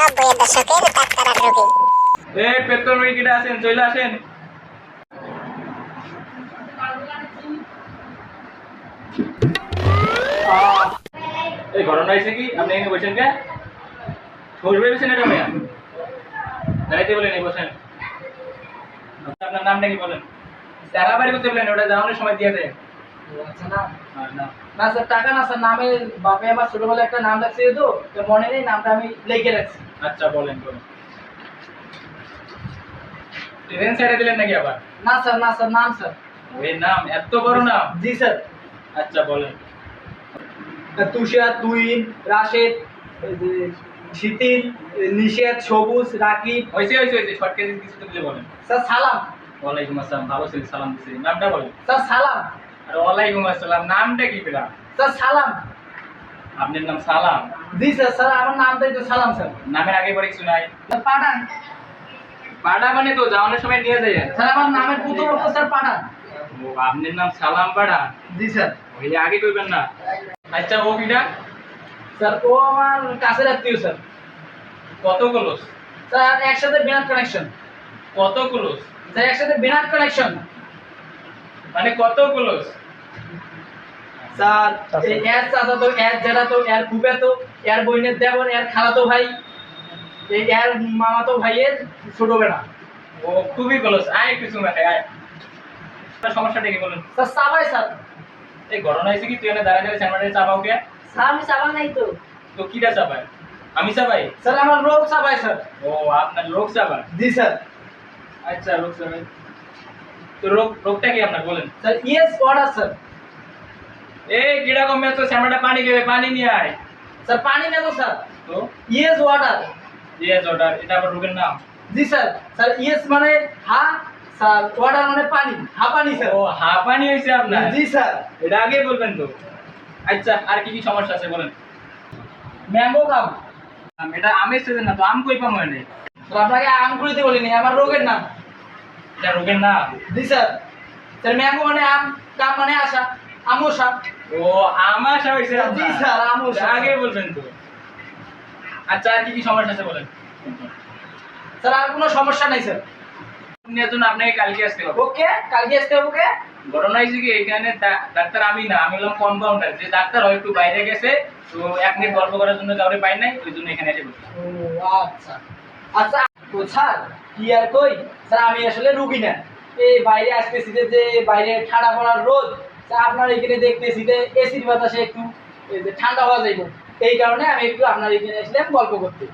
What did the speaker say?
নব্বইয়ের দশকের ডাক্তার রোগী। এ পেট্রোল মিনিকিটা আসেন, চলে আসেন। এই ঘটনা হয়েছে কি? আপনি এখানে বসেন কে? খোঁজ ভেবেছেন এটা মেয়া দাঁড়াইতে বলেন, এই বসেন। আপনার নামটা কি বলেন? টাকা বাড়ি করতে বলেন, ওটা যাওয়ানোর সময় দিয়ে দেয়। আচ্ছা না। স্যার টাকা না স্যার নামে বাপে আমার ছোটবেলায় একটা নাম রাখছে তো মনে নেই নামটা আমি লিখে রাখছি। আচ্ছা বলেন বলেন। ট্রেন ছেড়ে দিলেন নাকি আবার? না স্যার না স্যার নাম স্যার। ওই নাম এত বড় নাম? জি স্যার। আচ্ছা বলেন। তুষার তুইন রাশেদ শীতিল নিষেধ সবুজ রাকিব। হয়েছে হয়েছে হয়েছে শর্ট কেজি কিছু তো বলেন। স্যার সালাম। ওয়ালাইকুম আসসালাম ভালো ছিল সালাম দিছি। নামটা বলেন। স্যার সালাম। আর ওয়ালাইকুম আসসালাম নামটা কি স্যার সালাম। আপনার নাম সালাম? জি স্যার স্যার আমার নামটাই তো সালাম স্যার। নামের আগে পরে কিছু নাই। পাঠান। পাড়া মানে তো যাওয়ানোর সময় নিয়ে যায় স্যার আমার নামের অক্ষর স্যার পাঠান। আপনার নাম সালাম পাড়া জি স্যার। ওই আগে কইবেন না। আচ্ছা ও কিটা স্যার ও আমার কাছের আত্মীয় স্যার। কত ক্লোজ স্যার একসাথে বিনাট কানেকশন কত ক্লোজ স্যার একসাথে বিনাট কানেকশন মানে কত ক্লোজ স্যার এই এর চাচা তো এর জেঠা তো এর ফুপে তো এর বইনের দেবর এর খালাতো ভাই। এই এর মামাতো ভাইয়ের ছোট বেটা। ও খুবই ক্লোজ আয় একটু চুমা খাই আয়। সমস্যাটা কি বলেন? স্যার সাবাই স্যার। এই ঘটনা হয়েছে কি? তুই এনে দাঁড়ায় দাঁড়ায় স্যান্ডারে চাপাও কে? স্যার আমি সাবান নাই তো। তো কিটা চাপায়? আমি চাপাই? স্যার আমার রোগ সাবাই স্যার। ও আপনার লোক চাপায়? জি স্যার। আচ্ছা রোগ চাপায়। তো রোগ রোগটা কি আপনার বলেন। স্যার ইয়েস স্যার এই কীরকম তো স্যামরাটা পানি খাবে পানি নিয়ে আয়। স্যার পানি নেব স্যার। তো? ইয়েস ইয়েস এটা আবার রোগের নাম। জি স্যার। স্যার ইয়েস মানে হা স্যার মানে পানি। হা পানি স্যার। ও হা পানি হয়েছে আপনার। জি স্যার। এটা আগে বলবেন তো। আচ্ছা আর কি কি সমস্যা আছে বলেন। ম্যাঙ্গো কাম। এটা আমের সিজন না তো আম কই পাবো এনে? স্যার আপনাকে আমগুলিতে বলিনি আমার রোগের নাম। এটা রোগের নাম? জি স্যার। স্যার ম্যাঙ্গো মানে আম কাম মানে আশা। ও আমাশা জি স্যার। আগে বলবেন তো। আচ্ছা আর কি কি সমস্যা আছে বলেন? স্যার আর কোনো সমস্যা নাই স্যার। নিয়ে জন্য আপনাকে কালকে আসতে হবে। ওকে কালকে আসতে হবে ওকে? ঘটনা হয়েছে কি এখানে ডাক্তার আমি না আমি হলাম কম্পাউন্ডার যে ডাক্তার হয় একটু বাইরে গেছে তো এক মিনিট গল্প করার জন্য কাউরে পাই নাই ওই জন্য এখানে এসে ও আচ্ছা। আচ্ছা তো স্যার, কি আর কই? স্যার, আমি আসলে রুগী না। এই বাইরে আসতেছি যে বাইরে ঠান্ডা পড়ার রোদ আপনার এখানে দেখতেছি যে এসির বাতাসে একটু ঠান্ডা হওয়া যাইব। এই কারণে আমি একটু আপনার এখানে আসলে গল্প করতে।